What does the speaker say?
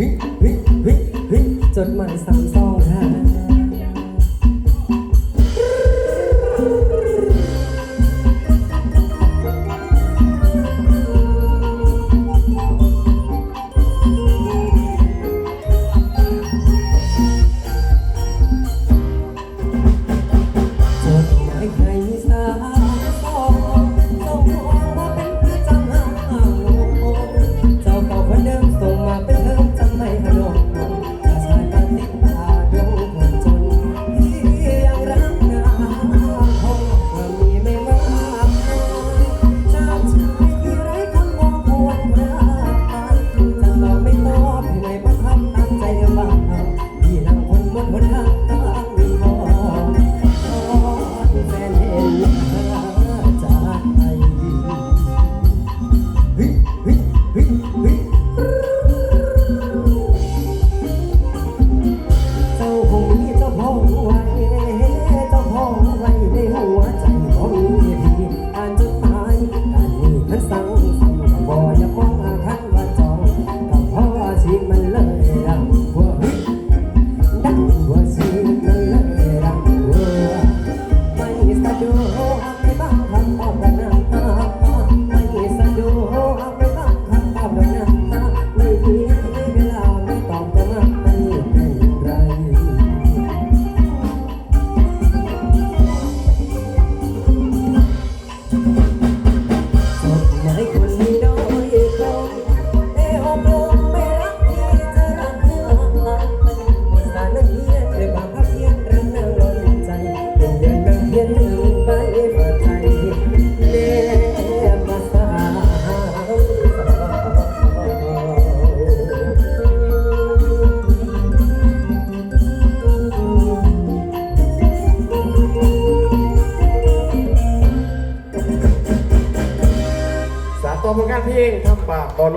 Hey. เจ้าคงมีเจ้าพ่อไว้เจ้าพ่อไว้ในหัวใจของเมียพี่านจดหายอ่านมันสั่งสั่งบอย่าองคันว่าจองกับพ่อชีมันเลยดังหัดังหัวชีมันเลยดังหัไม่สะดวก ผลงานเพลงทำปากบอล